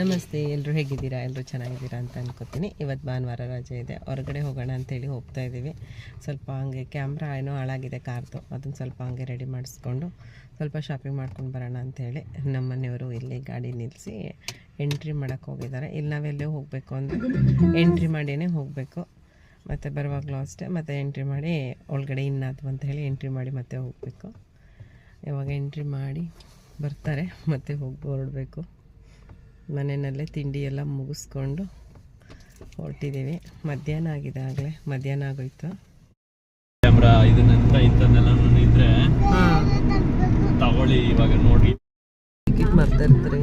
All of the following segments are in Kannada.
ನಮಸ್ತೆ ಎಲ್ಲರೂ ಹೇಗಿದ್ದೀರಾ? ಎಲ್ಲರೂ ಚೆನ್ನಾಗಿದ್ದೀರಾ ಅಂತ ಅನ್ಕೋತೀನಿ. ಇವತ್ತು ಭಾನುವಾರ ರಜೆ ಇದೆ. ಹೊರಗಡೆ ಹೋಗೋಣ ಅಂತೇಳಿ ಹೋಗ್ತಾ ಇದ್ದೀವಿ. ಸ್ವಲ್ಪ ಹಂಗೆ ಕ್ಯಾಮ್ರಾ ಏನೋ ಹಾಳಾಗಿದೆ ಕಾರ್ದು. ಅದನ್ನು ಸ್ವಲ್ಪ ಹಂಗೆ ರೆಡಿ ಮಾಡಿಸ್ಕೊಂಡು ಸ್ವಲ್ಪ ಶಾಪಿಂಗ್ ಮಾಡ್ಕೊಂಡು ಬರೋಣ ಅಂಥೇಳಿ ನಮ್ಮ ಮನೆಯವರು ಇಲ್ಲಿ ಗಾಡಿ ನಿಲ್ಲಿಸಿ ಎಂಟ್ರಿ ಮಾಡೋಕ್ಕೆ ಹೋಗಿದ್ದಾರೆ. ಇಲ್ಲಿ ನಾವೆಲ್ಲೇ ಹೋಗಬೇಕು ಅಂದರೆ ಎಂಟ್ರಿ ಮಾಡಿಯೇ ಹೋಗಬೇಕು. ಮತ್ತು ಬರುವಾಗಲೂ ಅಷ್ಟೇ. ಮತ್ತು ಎಂಟ್ರಿ ಮಾಡಿ ಒಳಗಡೆ ಇನ್ನಾದ್ವು ಅಂತ ಹೇಳಿ ಎಂಟ್ರಿ ಮಾಡಿ ಮತ್ತೆ ಹೋಗಬೇಕು. ಇವಾಗ ಎಂಟ್ರಿ ಮಾಡಿ ಬರ್ತಾರೆ ಮತ್ತೆ ಹೋಗಿ ಹೊರಡಬೇಕು. ಮನೆಯಲ್ಲೇ ತಿಂಡಿ ಎಲ್ಲ ಮುಗಿಸ್ಕೊಂಡು ಹೊರಟಿದ್ದೀವಿ ಮಧ್ಯಾಹ್ನ ಆಗಿದೆ ಆಗಲೇ ಮಧ್ಯಾಹ್ನ ಆಗೋಯ್ತು. ಕ್ಯಾಮ್ರಾ ಇದನ್ನೆಂತ ಇಂಥದ್ದೆಲ್ಲ ಇದ್ರೆ ತಗೊಳ್ಳಿ ಇವಾಗ ನೋಡಿ. ಟಿಕೆಟ್ ಮಾಡ್ತಾ ಇರ್ತಾರೆ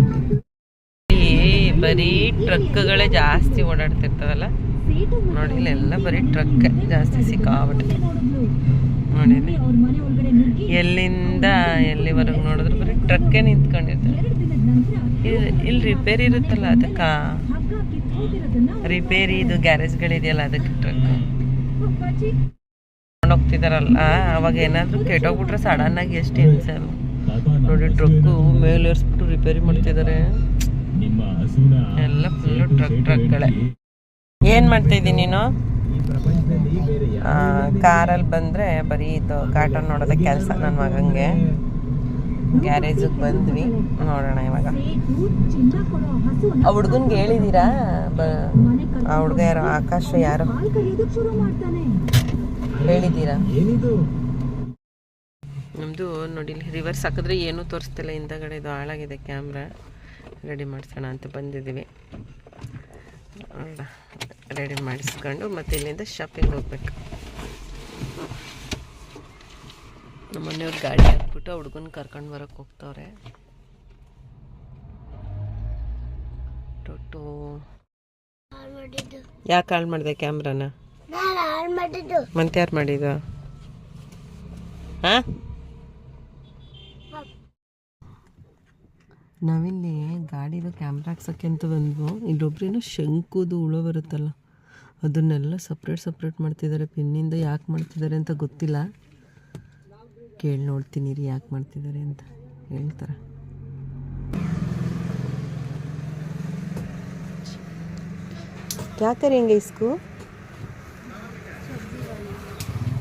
ಈ ಬರೀ ಟ್ರಕ್ಗಳೇ ಜಾಸ್ತಿ ಓಡಾಡ್ತಿರ್ತಾವಲ್ಲ ನೋಡಿ ಇಲ್ಲೆಲ್ಲ ಬರೀ ಟ್ರಕ್ ಜಾಸ್ತಿ ಸಿಕ್ಕಾಬಿಟ್ಟು ನೋಡಿ. ಎಲ್ಲಿಂದ ಎಲ್ಲಿವರೆಗೆ ನೋಡಿದ್ರು ಬರೀ ಟ್ರಕ್ಕೇ ನಿಂತ್ಕೊಂಡಿರ್ತಾರೆ ಇಲ್ಲಿ ಇಲ್ಲಿ ರಿಪೇರಿ ಇರುತ್ತಲ್ಲ ಅದಕ್ಕೆ? ರಿಪೇರಿ ಇದು ಗ್ಯಾರೇಜ್ಗಳಿದೆಯಲ್ಲ ಅದಕ್ಕೆ ಟ್ರಕ್ ಹೋಗ್ತಿದಾರಲ್ಲ ಅವಾಗ ಏನಾದರೂ ಕೆಟ್ಟೋಗ್ಬಿಟ್ರೆ ಸಡನ್ ಆಗಿ ಎಷ್ಟು ಹಿಂಸೆ ನೋಡಿ ಟ್ರಕ್ಕು ಮೇಲೆ ಏರ್ಸ್ಬಿಟ್ಟು ರಿಪೇರಿ ಮಾಡ್ತಿದ್ದಾರೆ ಎಲ್ಲ ಫುಲ್ಲು ಟ್ರಕ್ ಟ್ರಕ್ಗಳೇ ಏನು ಮಾಡ್ತಾ ಇದ್ದೀನಿ ನೀನು? ಕಾರಲ್ಲಿ ಬಂದರೆ ಬರೀ ಇದು ಕಾಟನ್ ನೋಡೋದಕ್ಕೆ ಕೆಲಸ ನನ್ನ ಮಗಂಗೆ. ಗ್ಯಾರೇಜಿಗೆ ಬಂದ್ವಿ. ನೋಡೋಣ ಇವಾಗ. ಆ ಹುಡ್ಗನ್ಗೆ ಹೇಳಿದ್ದೀರಾ ಬ ಆ ಹುಡ್ಗ ಯಾರು ಆಕಾಶ ಯಾರು? ಹೇಳಿದ್ದೀರಾ ನಮ್ಮದು ನೋಡಿ ರಿವರ್ಸ್ ಹಾಕಿದ್ರೆ ಏನೂ ತೋರಿಸ್ತಿಲ್ಲ. ಹಿಂದಗಡೆ ಇದು ಹಾಳಾಗಿದೆ ಕ್ಯಾಮ್ರಾ ರೆಡಿ ಮಾಡಿಸೋಣ ಅಂತ ಬಂದಿದ್ದೀವಿ. ರೆಡಿ ಮಾಡಿಸ್ಕೊಂಡು ಮತ್ತೆ ಇಲ್ಲಿಂದ ಶಾಪಿಂಗ್ ಹೋಗ್ಬೇಕು. ನಮ್ಮ ಮನೆಯವ್ರು ಗಾಡಿ ಹಾಕ್ಬಿಟ್ಟು ಆ ಹುಡ್ಗನ ಕರ್ಕೊಂಡು ಬರೋಕ್ಕೆ ಹೋಗ್ತವ್ರೆ. ಟೊಟ್ಟು ಯಾಕೆ ಹಾಳು ಮಾಡಿದೆ ಕ್ಯಾಮ್ರಾನ? ಮತ್ತೆ ಯಾರು ಮಾಡಿದ ಹಾಂ? ನಾವಿಲ್ಲಿ ಗಾಡಿದು ಕ್ಯಾಮ್ರಾ ಹಾಕ್ಸೋಕ್ಕೆ ಅಂತ ಬಂದ್ವು. ಇಲ್ಲೊಬ್ರೇನು ಶಂಕುದು ಹುಳ ಬರುತ್ತಲ್ಲ. ಅದನ್ನೆಲ್ಲ ಸಪ್ರೇಟ್ ಸಪ್ರೇಟ್ ಮಾಡ್ತಿದ್ದಾರೆ. ಪಿನ್ನಿಂದ ಯಾಕೆ ಮಾಡ್ತಿದ್ದಾರೆ ಅಂತ ಗೊತ್ತಿಲ್ಲ. ಕೇಳಿ ನೋಡ್ತೀನಿ ರೀ ಯಾಕೆ ಮಾಡ್ತಿದ್ದಾರೆ ಅಂತ ಹೇಳ್ತಾರೆ क्या करेंगे इसको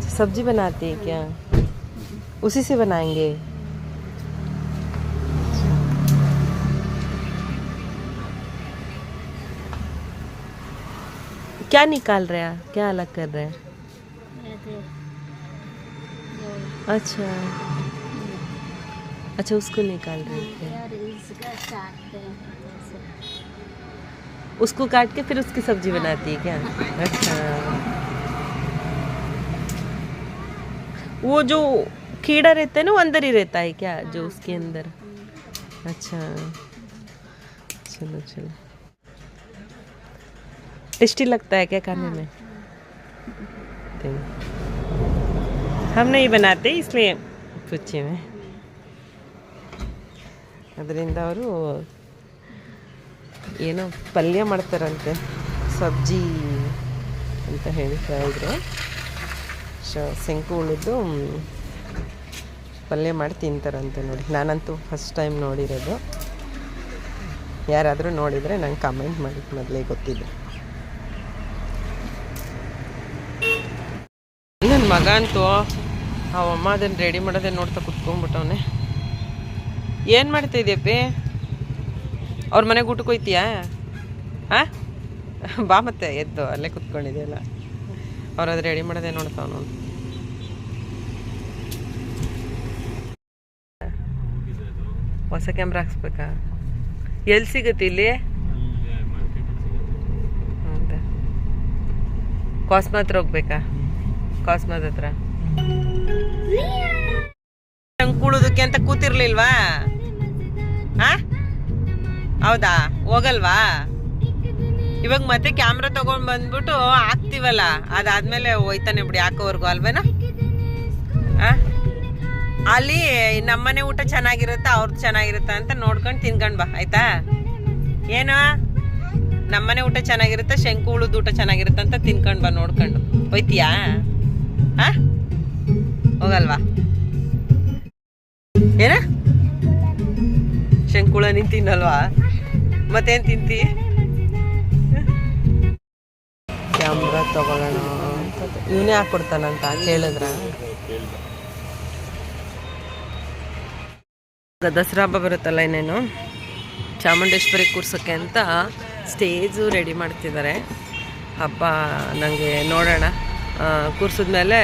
सब्जी बनाते हैं क्या उसी से बनाएंगे क्या निकाल रहे हैं क्या अलग कर रहे हैं अच्छा। अच्छा उसको निकाल रहे हैं उसको काट के फिर उसकी सब्ज़ी बनाती है क्या? अच्छा। वो जो कीड़ा रहता है ना वो अंदर ही रहता है क्या जो उसके अंदर? अच्छा। चलो चलो। टेस्टी लगता है क्या खाने में? Thank you. हम नहीं बनाते इसलिए पूछे मैं ಅದರಿಂದ ಅವರು ಏನೋ ಪಲ್ಯ ಮಾಡ್ತಾರಂತೆ ಸಬ್ಜಿ ಅಂತ ಹೇಳ್ತಾ ಇದ್ರು ಶ ಶಂಕು ಉಳಿದು ಪಲ್ಯ ಮಾಡಿ ತಿಂತಾರಂತೆ ನೋಡಿ ನಾನಂತೂ ಫಸ್ಟ್ ಟೈಮ್ ನೋಡಿರೋದು ಯಾರಾದರೂ ನೋಡಿದರೆ ನಂಗೆ ಕಮೆಂಟ್ ಮಾಡಿ ಮೊದಲೇ ಗೊತ್ತಿದೆ ನನ್ನ ಮಗ ಅಂತೂ ಆ ಅಮ್ಮ ಅದನ್ನು ರೆಡಿ ಮಾಡೋದೇ ನೋಡ್ತಾ ಕುತ್ಕೊಂಡ್ಬಿಟ್ಟವನೆ. ಏನು ಮಾಡ್ತಾ ಇದೆಯಪ್ಪಿ ಅವ್ರ ಮನೆಗೆ ಊಟಕ್ಕೆ ಹೋಯ್ತೀಯಾ? ಹಾಂ ಬಾ ಮತ್ತೆ, ಎದ್ದು ಅಲ್ಲೇ ಕುತ್ಕೊಂಡಿದೆಯಲ್ಲ. ಅವ್ರು ಅದು ರೆಡಿ ಮಾಡೋದೇ ನೋಡ್ತಾವ ಅವನು ಹೊಸ ಕ್ಯಾಮ್ರಾ ಹಾಕ್ಸ್ಬೇಕಾ? ಎಲ್ಲಿ ಸಿಗುತ್ತೆ ಇಲ್ಲಿ? ಹೌದಾ? ಕಾಸ್ಮ ಹತ್ರ ಹೋಗ್ಬೇಕಾ? ಕಾಸ್ಮದ ಹತ್ರ. ನಂಗೆ ಕೂಡೋದಕ್ಕೆ ಅಂತ ಕೂತಿರ್ಲಿಲ್ವಾ? ಹಾ ಹೌದಾ? ಹೋಗಲ್ವಾ? ಇವಾಗ ಮತ್ತೆ ಕ್ಯಾಮ್ರಾ ತಗೊಂಡ್ ಬಂದ್ಬಿಟ್ಟು ಹಾಕ್ತಿವಲ್ಲ, ಅದಾದ್ಮೇಲೆ ಹೋಯ್ತಾನೆ ಬಿಡಿ ಹಾಕೋವರೆಗೂ ಅಲ್ವೇನ? ಅಲ್ಲಿ ನಮ್ಮನೆ ಊಟ ಚೆನ್ನಾಗಿರುತ್ತಾ ಅವ್ರದ್ದು ಚೆನ್ನಾಗಿರುತ್ತ ಅಂತ ನೋಡ್ಕೊಂಡು ತಿನ್ಕೊಂಡ್ ಬಾ, ಆಯ್ತಾ? ಏನು? ನಮ್ಮನೆ ಊಟ ಚೆನ್ನಾಗಿರುತ್ತೆ, ಶಂಕು ಉಳಿದ ಊಟ ಚೆನ್ನಾಗಿರುತ್ತೆ ಅಂತ ತಿನ್ಕೊಂಡು ಬಾ ನೋಡ್ಕೊಂಡು. ಹೋಯ್ತೀಯಾ? ಹಾ ಹೋಗಲ್ವಾ? ಏನ? ಶಂಕುಳ, ನೀನ್ ತಿನ್ನಲ್ವಾ? ಮತ್ತೇನ್ ತಿಂತಿ? ಕ್ಯಾಮ್ರಾ ತಗೊಳ್ಳೋಣ ಇವನೇ ಹಾಕೊಡ್ತಾನಂತ ಕೇಳಿದ್ರ? ದಸರಾ ಹಬ್ಬ ಬರುತ್ತಲ್ಲ ಇನ್ನೇನು? ಚಾಮುಂಡೇಶ್ವರಿ ಕೂರ್ಸೋಕ್ಕೆ ಅಂತ ಸ್ಟೇಜು ರೆಡಿ ಮಾಡ್ತಿದ್ದಾರೆ. ಹಬ್ಬ ನನಗೆ ನೋಡೋಣ. ಕೂರ್ಸಿದ್ಮೇಲೆ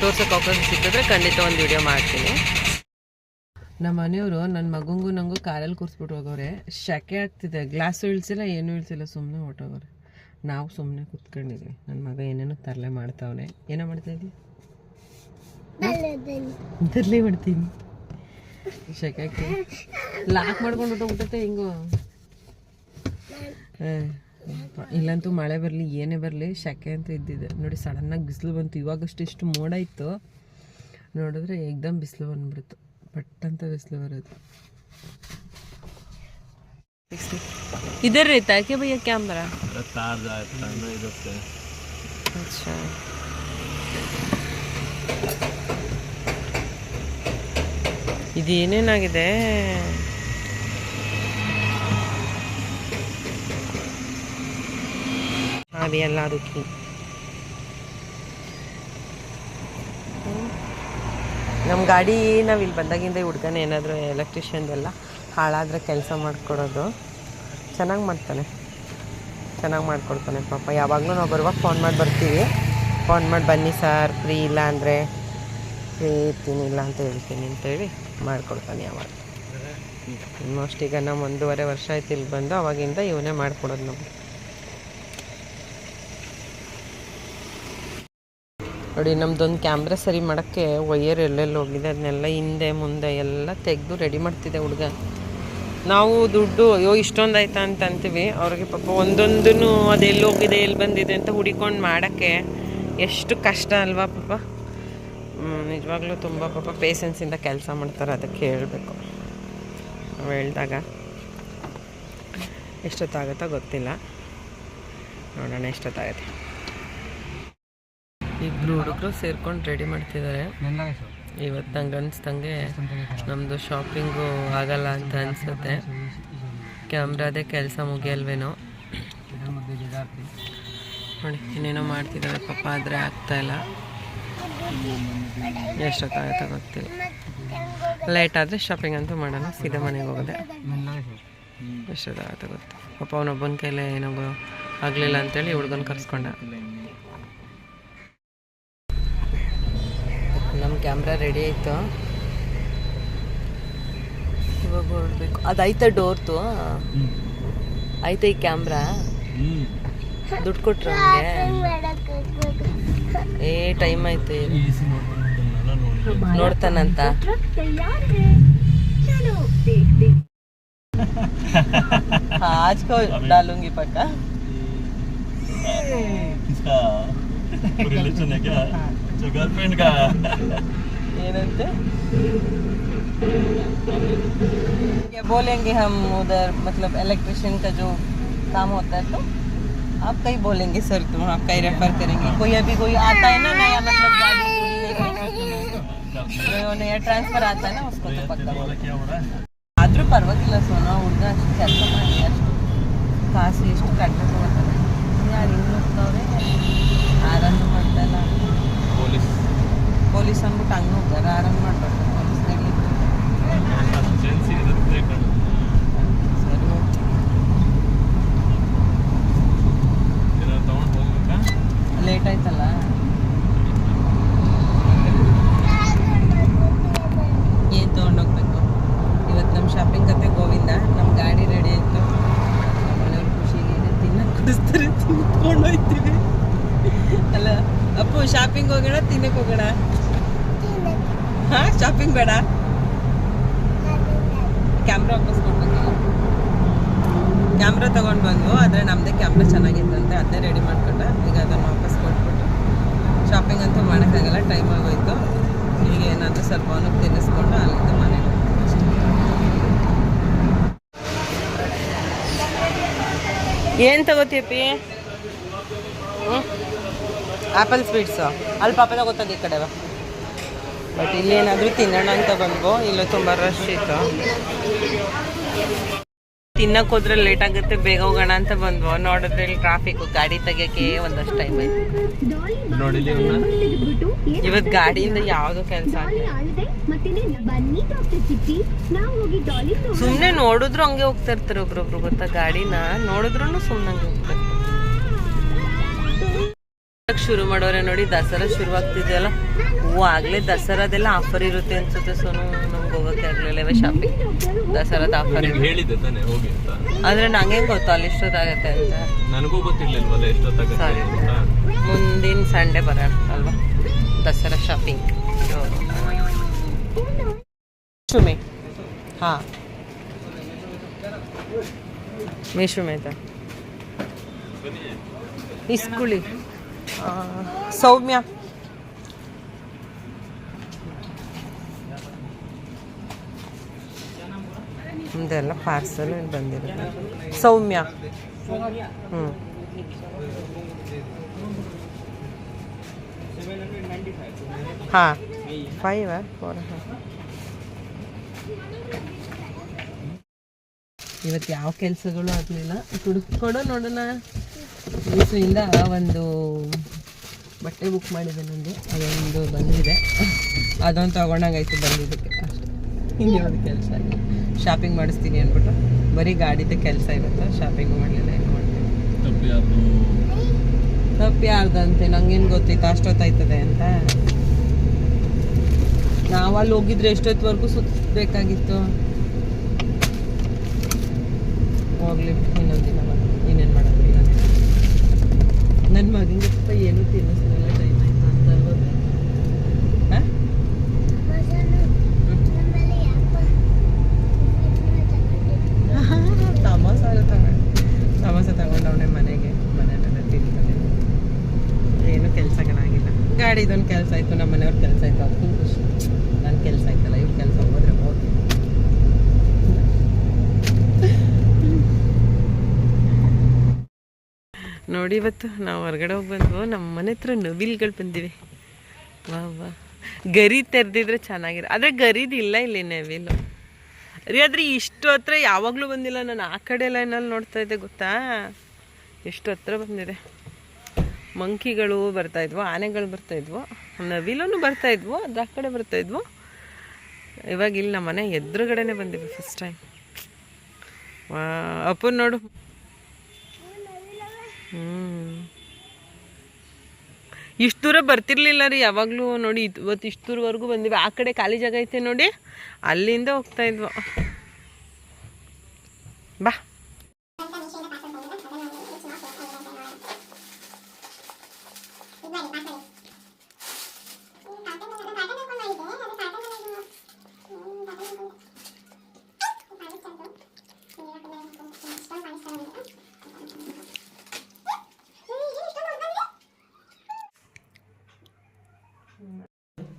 ತೋರ್ಸೋಕೆ ಅವಕಾಶ ಸಿಕ್ಕಿದ್ರೆ ಖಂಡಿತ ಒಂದು ವಿಡಿಯೋ ಮಾಡ್ತೀನಿ. ನಮ್ಮ ಮನೆಯವರು ನನ್ನ ಮಗಂಗೂ ನಂಗೂ ಕಾರಲ್ಲಿ ಕೂರಿಸ್ಬಿಟ್ಟು ಹೋಗೋರೆ ಶೆಕೆ ಆಗ್ತಿದೆ. ಗ್ಲಾಸು ಇಳಿಸಿಲ್ಲ ಏನೂ ಇಳಿಸಿಲ್ಲ. ಸುಮ್ಮನೆ ಹೊಟ್ಟೋಗೋರೆ ನಾವು ಸುಮ್ಮನೆ ಕೂತ್ಕೊಂಡಿದ್ವಿ. ನನ್ನ ಮಗ ಏನೇನೋ ತರಲೆ ಮಾಡ್ತಾವನೆ. ಏನೋ ಮಾಡ್ತಾ ಇದ್ವಿ ತರಲೆ ಮಾಡ್ತೀನಿ. ಶೆಕೆ ಆಗ್ತಿದೆ. ಲಾಕ್ ಮಾಡ್ಕೊಂಡು ಹೊಟ್ಟೋಗ್ಬಿಟ್ಟೈತೆ ಹಿಂಗು. ಯಪ್ಪ. ಇಲ್ಲಂತೂ ಮಳೆ ಬರಲಿ ಏನೇ ಬರಲಿ ಶೆಕೆ ಅಂತ ಇದ್ದಿದೆ ನೋಡಿ ಸಡನ್ನಾಗಿ ಬಿಸಿಲು ಬಂತು ಇವಾಗಷ್ಟು ಇಷ್ಟು ಮೋಡ ಇತ್ತು ನೋಡಿದ್ರೆ ಏಕ್ದಮ್ ಬಿಸಿಲು ಬಂದ್ಬಿಡ್ತು ಪಟ್ಟಂತ ಬಿಸಿಲು ಬರೋದು इधर रहता है क्या भैया कैमरा ತಾರ್ ಜಾಯ್ತಾ ಇರುತ್ತೆ अच्छा ಇದೇನೇನಾಗಿದೆ ಎಲ್ಲ ಅದಕ್ಕೆ ನಮ್ಮ ಗಾಡಿ ನಾವು ಇಲ್ಲಿ ಬಂದಾಗಿಂದ ಹುಡ್ಗನ ಏನಾದರೂ ಎಲೆಕ್ಟ್ರಿಷಿಯನ್ದೆಲ್ಲ ಹಾಳಾದರೆ ಕೆಲಸ ಮಾಡಿಕೊಡೋದು. ಚೆನ್ನಾಗಿ ಮಾಡ್ತಾನೆ. ಚೆನ್ನಾಗಿ ಮಾಡ್ಕೊಡ್ತಾನೆ ಪಾಪ. ಯಾವಾಗಲೂ ನಾವು ಬರುವಾಗ ಫೋನ್ ಮಾಡಿ ಬರ್ತೀವಿ. ಫೋನ್ ಮಾಡಿ ಬನ್ನಿ ಸರ್ ಫ್ರೀ ಇಲ್ಲ ಅಂದರೆ ಫ್ರೀ ಇರ್ತೀನಿ ಇಲ್ಲ ಅಂತ ಹೇಳ್ತೀನಿ ಅಂತೇಳಿ ಮಾಡಿಕೊಡ್ತಾನೆ ಯಾವಾಗ. ಆಲ್ಮೋಸ್ಟ್ ಈಗ ನಾವು ಒಂದೂವರೆ ವರ್ಷ ಆಯ್ತು ಇಲ್ಲಿ ಬಂದು, ಅವಾಗಿಂದ ಇವನೇ ಮಾಡಿಕೊಡೋದು ನಮಗೆ. ನೋಡಿ, ನಮ್ದೊಂದು ಕ್ಯಾಮ್ರಾ ಸರಿ ಮಾಡೋಕ್ಕೆ ವೈಯರ್ ಎಲ್ಲೆಲ್ಲಿ ಹೋಗಿದೆ, ಅದನ್ನೆಲ್ಲ ಹಿಂದೆ, ಮುಂದೆ ಎಲ್ಲ ತೆಗೆದು ರೆಡಿ ಮಾಡ್ತಿದ್ದೆ ಹುಡುಗ. ನಾವು ದುಡ್ಡು, ಅಯ್ಯೋ, ಇಷ್ಟೊಂದು ಆಯ್ತಾ ಅಂತ ಅಂತೀವಿ. ಅವ್ರಿಗೆ ಪಾಪ ಒಂದೊಂದೂ ಅದು ಎಲ್ಲಿ ಹೋಗಿದೆ, ಎಲ್ಲಿ ಬಂದಿದೆ ಅಂತ ಹುಡಿಕೊಂಡು ಮಾಡೋಕ್ಕೆ ಎಷ್ಟು ಕಷ್ಟ ಅಲ್ವಾ ಪಾಪ. ನಿಜವಾಗ್ಲೂ ತುಂಬ ಪಾಪ ಪೇಷನ್ಸಿಂದ ಕೆಲಸ ಮಾಡ್ತಾರೆ ಅದಕ್ಕೆ ಹೇಳಬೇಕು. ನಾವು ಹೇಳಿದಾಗ ಎಷ್ಟೊತ್ತಾಗುತ್ತೋ ಗೊತ್ತಿಲ್ಲ. ನೋಡೋಣ ಎಷ್ಟೊತ್ತಾಗುತ್ತೆ. ಇಬ್ರು ಹುಡುಗರು ಸೇರ್ಕೊಂಡು ರೆಡಿ ಮಾಡ್ತಿದ್ದಾರೆ. ಇವತ್ತು ನಂಗೆ ಅನಿಸ್ದಂಗೆ ನಮ್ಮದು ಶಾಪಿಂಗು ಆಗಲ್ಲ ಅಂತ ಅನಿಸುತ್ತೆ. ಕ್ಯಾಮ್ರಾದೇ ಕೆಲಸ ಮುಗಿಯಲ್ವೇನೋ. ನೋಡಿ ಇನ್ನೇನೋ ಮಾಡ್ತಿದ್ದಾರೆ ಪಾಪ ಆದರೆ ಆಗ್ತಾಯಿಲ್ಲ ಎಷ್ಟೊತ್ತಾಗುತ್ತೆ ಗೊತ್ತಿಲ್ಲ. ಲೇಟ್ ಆದರೆ ಶಾಪಿಂಗ್ ಅಂತೂ ಮಾಡೋಣ ಸೀದಾ ಮನೆಗೆ ಹೋಗೋದೆ. ಎಷ್ಟೊತ್ತಾಗುತ್ತೆ ಗೊತ್ತು. ಪಾಪ ಅವನೊಬ್ಬನ ಕೈಲೇ ಏನೋ ಆಗಲಿಲ್ಲ ಅಂತೇಳಿ ಹುಡುಗನ ಕರ್ಸ್ಕೊಂಡ. ಕ್ಯಾಮ್ರಾ ರೆಡಿ ಆಯಿತು ಇವಾಗ ಹೊರಡ್ಬೇಕು ಅದಾಯ್ತಾ ಡೋರ್ತು ಆಯ್ತಾ ಈ ಕ್ಯಾಮ್ರಾ ಹ್ಮ್ ದುಡ್ಡು ಕೊಟ್ರು ಅವನಿಗೆ ಏ ಟೈಮ್ ಆಯ್ತು ಇರು. ಈಸಿ ನೋಡ್ಕೊಂಡ್ನಲ್ಲ ನೋಡಿ ನೋಡ್ತಾನಂತ आज को डालूंगी पक्का किसका रिलेशन है क्या जो गर्लफ्रेंड का ಏನಂತೆ क्या बोलेंगे हम उधर मतलब इलेक्ट्रिशियन का जो काम होता है तो आप कहीं बोलेंगे सर तुम आप कहीं रेफर करेंगे कोई अभी कोई आता है ना नया मतलब गाड़ी जो नया ट्रांसफर आता है ना उसको तो पक्का बोलो क्या हो रहा है ಆದರೂ ಪರವಾಗಿಲ್ಲ ಸೋನ ಹುಡುಗ ಅಷ್ಟು ಕೆಲಸ ಮಾಡಿ ಅಷ್ಟು ಕಾಸು ಎಷ್ಟು ಕಡಿಮೆ ತಗೋತಾರೆ ಯಾರು ಹಿಂಗೆ ಹೋಗ್ತವ್ರೆ ಆರಾಮ ಮಾಡ್ತಾಯಿಲ್ಲ पुलिस ಪೊಲೀಸ್ ಅಂದ್ಬಿಟ್ಟು ಹಂಗೆ ಹೋಗ್ತಾರೆ ಆರಾಮ್ ಮಾಡ್ಬಾರ್ದು ಪೊಲೀಸ್ ಜೆನ್ಸಿ ಇರುತ್ತೆ ಕಣೋ. ಸರಿ ಏನಾದ್ರು ತಗೊಂಡು ಹೋಗ್ಬೇಕಾ ಲೇಟ್ ಆಯ್ತಲ್ಲ ಏನು ತೊಗೊಂಡೋಗ್ಬೇಕು ಇವತ್ತು ನಮ್ಮ ಶಾಪಿಂಗ್ ಕತೆ ಗೋವಿಂದ ನಮ್ಮ ಗಾಡಿ ರೆಡಿ ಆಯಿತು ನಮ್ಮ ಮನೆಯವ್ರ ಖುಷಿಗೆ ಏನು ತಿನ್ನಕ್ಕೆ ಕುಡಿಸ್ತಾರೆ ತಿನ್ಕೊಂಡು ಹೋಗ್ತೀವಿ ಅಲ್ಲ ಅಪ್ಪು ಶಾಪಿಂಗ್ ಹೋಗೋಣ ತಿನ್ನಕ್ಕೆ ಹೋಗೋಣ ಶಾಪಿಂಗ್ ಬೇಡ. ಕ್ಯಾಮ್ರಾ ವಾಪಸ್ ಕೊಟ್ಬಿಟ್ಟು ಕ್ಯಾಮ್ರಾ ತೊಗೊಂಡು ಬಂದ್ವು, ಆದರೆ ನಮ್ಮದೇ ಕ್ಯಾಮ್ರಾ ಚೆನ್ನಾಗಿತ್ತಂತೆ, ಅದನ್ನೇ ರೆಡಿ ಮಾಡ್ಕೊಂಡೆ ಈಗ ಅದನ್ನು ವಾಪಸ್ ಕೊಟ್ಬಿಟ್ಟು ಶಾಪಿಂಗ್ ಅಂತೂ ಮಾಡೋಕ್ಕಾಗಲ್ಲ ಟೈಮ್ ಆಗೋಯ್ತು. ಈಗ ಏನಾದರೂ ಸ್ವಲ್ಪ ಅವನಿಗೆ ತಿನ್ನಿಸ್ಕೊಂಡು ಅಲ್ಲಿಂದ ಮನೆಗೆ. ಏನು ತಗೋತೀಯಪ್ಪಿ? ಆ್ಯಪಲ್ ಸ್ವೀಟ್ಸು ಅಲ್ಲಿ ಪಾಪ ತಗೋತದೆ ಈ ಕಡೆ. ಬಟ್ ಇಲ್ಲಿ ಏನಾದರೂ ತಿನ್ನೋಣ ಅಂತ ಬಂದ್ವು ಇಲ್ಲ ತುಂಬ ರಶ್ ಇತ್ತು. ತಿನ್ನಕ್ಕೆ ಹೋದ್ರೆ ಲೇಟ್ ಆಗುತ್ತೆ ಬೇಗ ಹೋಗೋಣ ಅಂತ ಬಂದ್ವು ನೋಡಿದ್ರೆ ಇಲ್ಲಿ ಟ್ರಾಫಿಕ್ ಗಾಡಿ ತೆಗಿಯೋಕ್ಕೆ ಒಂದಷ್ಟು ಟೈಮ್ ಆಯ್ತು. ಇವತ್ತು ಗಾಡಿಯಿಂದ ಯಾವುದು ಕೆಲಸ ಸುಮ್ಮನೆ ನೋಡಿದ್ರು ಹಂಗೆ ಹೋಗ್ತಾ ಇರ್ತಾರೆ ಒಬ್ರೊಬ್ರು ಗೊತ್ತಾ? ಗಾಡಿನ ನೋಡಿದ್ರು ಸುಮ್ಮನೆ ಹಂಗೆ ಹೋಗ್ತಾ ಇರ್ತಾರೆ. ಶುರು ಮಾಡೋರೆ ನೋಡಿ ದಸರಾ ಶುರು ಆಗ್ತಿದೆಯಲ್ಲ ಹ್ಞೂ ಆಗಲೇ ದಸರಾದೆಲ್ಲ ಆಫರ್ ಇರುತ್ತೆ ಅನ್ಸುತ್ತೆ ಸೋನು ನಮ್ಗೆ ಹೋಗೋಕ್ಕೆ ಆಗಲಿಲ್ಲ ಶಾಪಿಂಗ್. ದಸರಾದ ಆಫರ್ ನಿನ್ಗೆ ಹೇಳಿದ್ದೆ ತಾನೆ ಹೋಗಿ ಅಂತ. ಆದರೆ ನಂಗೆ ಗೊತ್ತು ಅಲ್ಲಿ ಇಷ್ಟೊತ್ತಾಗತ್ತೆ ಅಂತ? ನನಗೂ ಗೊತ್ತಿರ್ಲಿಲ್ವಲ್ಲ ಎಷ್ಟೊತ್ತಾಗತ್ತೆ ಮುಂದಿನ ಸಂಡೇ ಬರೋಣ ಅಲ್ವಾ? ದಸರಾ ಶಾಪಿಂಗ್. ಮೀಶು ಹಾಂ. ಮೀಶುಮೆ ಅಂತ ಇಸ್ಕುಳಿ ಸೌಮ್ಯ. ಇದೆಲ್ಲ ಪಾರ್ಸಲ್ ಬಂದಿರುತ್ತೆ. ಸೌಮ್ಯ. ಹ್ಞೂ ಹಾಂ. ಫೈವ್ ಫೋರ್ ಇವತ್ತು ಯಾವ ಕೆಲಸಗಳು ಆಗಲಿಲ್ಲ? ಕೊಡು ನೋಡೋಣ. ಮೀಸೋಯಿಂದ ಒಂದು ಬಟ್ಟೆ ಬುಕ್ ಮಾಡಿದೆ ನನಗೆ ಅದೊಂದು ಬಂದಿದೆ. ಅದೊಂದು ತಗೊಂಡಂಗಾಯ್ತು ಬಂದಿದ್ದಕ್ಕೆ. ಇನ್ಯಾವುದು ಕೆಲಸ ಆಗಿಲ್ಲ ಶಾಪಿಂಗ್ ಮಾಡಿಸ್ತೀನಿ ಅಂದ್ಬಿಟ್ಟು ಬರೀ ಗಾಡಿದೆ ಕೆಲಸ ಇವತ್ತು ಶಾಪಿಂಗ್ ಮಾಡಲಿಲ್ಲ ಏನು ಮಾಡ್ತೀನಿ ತಪ್ಪು ಯಾರ್ದು? ತಪ್ಪು ಯಾರ್ದಂತೆ ನಂಗೇನು ಗೊತ್ತಿತ್ತು? ಅಷ್ಟೊತ್ತಾಯ್ತದೆ ಅಂತ. ನಾವು ಅಲ್ಲಿ ಹೋಗಿದ್ರೆ ಎಷ್ಟೊತ್ತವರೆಗೂ ಸುತ್ತಬೇಕಾಗಿತ್ತು ಹೋಗ್ಲಿ ಇನ್ನೊಂದು ದಿನ ಇನ್ನೇನು ಮಾಡೋದು ನನ್ನ ಮಗನಿಗೆ ಸ್ವಲ್ಪ ಏನೂ ತಿನ್ನಿಸ್ಲಿಲ್ಲ ಟೈಮ್ ಆಯ್ತು ಅಂತ ಅಲ್ವಾ ಹಾಂ ತಮಾಸ ತಗೊಂಡು ತಮಾಸ ತಗೊಂಡವನೆ ಮನೆಗೆ, ಮನೆಯಲ್ಲೆಲ್ಲ ತಿಂತಾನೆ. ಏನು ಕೆಲಸಗಳಾಗಿಲ್ಲ ಗಾಡಿದೊಂದು ಕೆಲಸ ಆಯಿತು, ನಮ್ಮ ಮನೆಯವ್ರ ಕೆಲಸ ಆಯಿತು ಅದಕ್ಕೂ ಖುಷಿ. ನನ್ನ ಕೆಲಸ ಆಯ್ತಲ್ಲ, ಇವ್ರ ಕೆಲಸ ಹೋದ್ರೆ ಹೋಗಿ. ನೋಡಿ ಇವತ್ತು ನಾವು ಹೊರಗಡೆ ಹೋಗಿ ಬಂದ್ವು ನಮ್ಮ ಮನೆ ಹತ್ರ ನವಿಲ್ಗಳು ಬಂದಿವೆ. ವಾ ವಾ. ಗರಿ ತೆರೆದಿದ್ರೆ ಚೆನ್ನಾಗಿರ ಆದರೆ ಗರಿದಿಲ್ಲ ಇಲ್ಲಿ ನವಿಲು. ರೀ, ಆದರೆ ಇಷ್ಟು ಹತ್ರ ಯಾವಾಗಲೂ ಬಂದಿಲ್ಲ. ನಾನು ಆ ಕಡೆ ಲೈನಲ್ಲಿ ನೋಡ್ತಾ ಇದ್ದೆ, ಗೊತ್ತಾ? ಎಷ್ಟು ಹತ್ರ ಬಂದಿದೆ. ಮಂಕಿಗಳು ಬರ್ತಾಯಿದ್ವು ಆನೆಗಳು ಬರ್ತಾಯಿದ್ವು ನವಿಲೂ ಬರ್ತಾಯಿದ್ವು ಅದು ಆ ಕಡೆ ಬರ್ತಾಯಿದ್ವು ಇವಾಗ ಇಲ್ಲಿ ನಮ್ಮ ಮನೆ ಎದುರುಗಡೆನೆ ಬಂದಿವೆ ಫಸ್ಟ್ ಟೈಮ್ ಅಪ್ಪನ ನೋಡು. ಹ್ಮ್. ಇಷ್ಟು ದೂರ ಬರ್ತಿರ್ಲಿಲ್ಲ ರೀ, ಯಾವಾಗಲೂ ನೋಡಿ ಇವತ್ತು ಇಷ್ಟು ದೂರವರೆಗೂ ಬಂದಿವಿ. ಆ ಕಡೆ ಖಾಲಿ ಜಾಗ ಐತೆ ನೋಡಿ, ಅಲ್ಲಿಂದ ಹೋಗ್ತಾ ಇದ್ವು. ಬಾ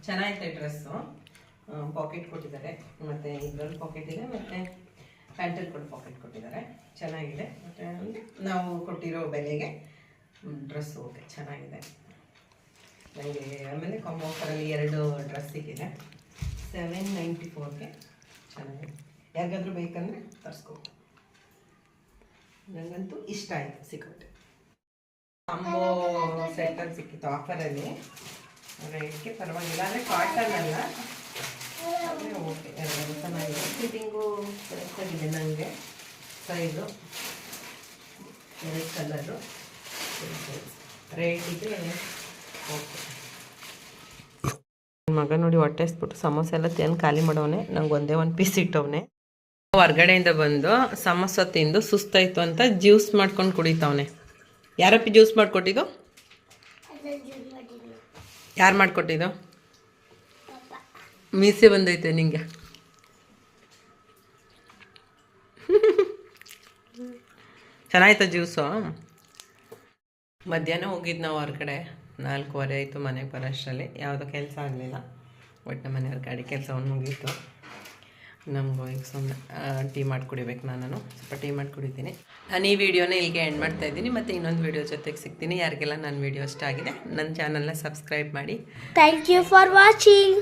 ಚೆನ್ನಾಗೈತೆ ಡ್ರೆಸ್ಸು ಪಾಕೆಟ್ ಕೊಟ್ಟಿದ್ದಾರೆ ಮತ್ತು ಪಾಕೆಟ್ ಮತ್ತು ಪ್ಯಾಂಟಲ್ಲಿ ಕೂಡ ಪಾಕೆಟ್ ಕೊಟ್ಟಿದ್ದಾರೆ. ಚೆನ್ನಾಗಿದೆ. ಮತ್ತು ನಾವು ಕೊಟ್ಟಿರೋ ಬೆಲೆಗೆ ಡ್ರೆಸ್ ಓಕೆ ಚೆನ್ನಾಗಿದೆ. ನನಗೆ ಆಮೇಲೆ ಕಾಂಬೋ ಆಫರಲ್ಲಿ ಎರಡು ಡ್ರೆಸ್ ಸಿಕ್ಕಿದೆ. ಸೆವೆನ್ ನೈಂಟಿ ಫೋರ್ಗೆ ಚೆನ್ನಾಗಿದೆ. ಯಾರಿಗಾದ್ರೂ ಬೇಕಂದರೆ ತರಿಸ್ಕೊ. ನನಗಂತೂ ಇಷ್ಟ ಆಯಿತು ಸಿಕ್ಕೋಟೆ ಕಾಂಬೋ ಸೆಟ್ಟಲ್ಲಿ ಸಿಕ್ಕಿತ್ತು ಆಫರಲ್ಲಿ ರೇಟ್ಗೆ ಪರವಾಗಿಲ್ಲ, ಅಂದರೆ ಕಾಟನ್ ಅಲ್ಲ. ಓಕೆ ಎರಡು ಫಿಟ್ಟಿಂಗು ಕರೆಕ್ಟಾಗಿದೆ ನನಗೆ ಸೈಜು ಎರಡು ಕಲರು ರೇಟಿಗೆ ಓಕೆ ಮಗ ನೋಡಿ ಹೊಟ್ಟೆ ಹಸ್ಬಿಟ್ಟು ಸಮೋಸೆ ಎಲ್ಲ ತಿಂದು ಖಾಲಿ ಮಾಡೋವನೆ. ನಂಗೆ ಒಂದೇ ಒಂದು ಪೀಸ್ ಇಟ್ಟವನೆ. ಹೊರ್ಗಡೆಯಿಂದ ಬಂದು ಸಮೋಸ ತಿಂದು ಸುಸ್ತಾಯಿತು ಅಂತ ಜ್ಯೂಸ್ ಮಾಡ್ಕೊಂಡು ಕುಡಿತಾವನೆ. ಯಾರಪ್ಪಿ ಜ್ಯೂಸ್ ಮಾಡಿಕೊಟ್ಟಿದ್ದು? ಯಾರು ಮಾಡಿಕೊಟ್ಟಿದ್ದು? ಮೀಸೆ ಬಂದೈತೆ ನಿಂಗೆ. ಚೆನ್ನಾಯ್ತಾ ಜ್ಯೂಸು. ಮಧ್ಯಾಹ್ನ ಹೋಗಿದ್ದು ನಾವು ಹೊರಗಡೆ ನಾಲ್ಕೂವರೆ ಆಯಿತು ಮನೆಗೆ ಬರೋಷ್ಟರಲ್ಲಿ ಯಾವುದೋ ಕೆಲಸ ಆಗಲಿಲ್ಲ. ಒಟ್ಟು ನಮ್ಮ ಮನೆಯವ್ರ ಗಾಡಿ ಕೆಲಸವನ್ನು ಮುಗೀತು. ನಮಗೂ ಈಗ ಸುಮ್ಮನೆ ಟೀ ಮಾಡಿ ಕುಡಿಬೇಕು ನಾನು ಸ್ವಲ್ಪ ಟೀ ಮಾಡಿ ಕುಡಿತೀನಿ. ನಾನು ಈ ವಿಡಿಯೋನ ಇಲ್ಲಿಗೆ ಎಂಡ್ ಮಾಡ್ತಾ ಇದ್ದೀನಿ. ಮತ್ತು ಇನ್ನೊಂದು ವಿಡಿಯೋ ಜೊತೆಗೆ ಸಿಗ್ತೀನಿ. ಯಾರಿಗೆಲ್ಲ ನನ್ನ ವಿಡಿಯೋ ಇಷ್ಟ ಆಗಿದೆ ನನ್ನ ಚಾನಲ್ನ ಸಬ್ಸ್ಕ್ರೈಬ್ ಮಾಡಿ. Thank you for watching.